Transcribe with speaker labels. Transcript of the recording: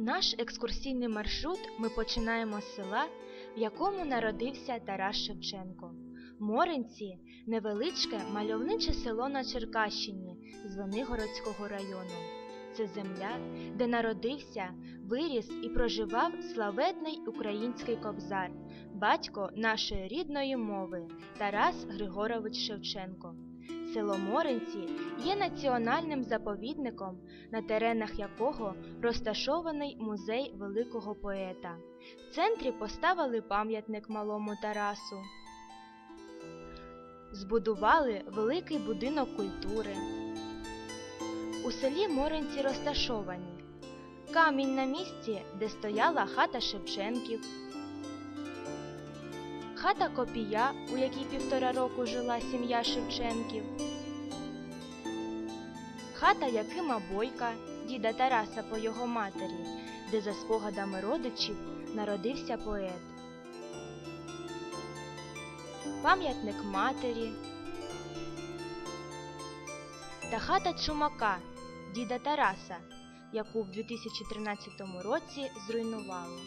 Speaker 1: Наш екскурсійний маршрут ми починаємо з села, в якому народився Тарас Шевченко. Моринці невеличке мальовниче село на Черкащині Звенигородського району. Це земля, де народився, виріс і проживав славетний український кобзар, батько нашої рідної мови Тарас Григорович Шевченко. Село Моринці є національним заповідником, на теренах якого розташований музей великого поета. В центрі поставили пам'ятник малому Тарасу. Збудували великий будинок культури. У селі Моринці розташовані камінь на місці, де стояла хата Шевченків, хата Копія, у якій півтора року жила сім'я Шевченків, хата Якима Бойка, діда Тараса по його матері, де за спогадами родичів народився поет, пам'ятник матері та хата Чумака, діда Тараса, яку в 2013 році зруйнували.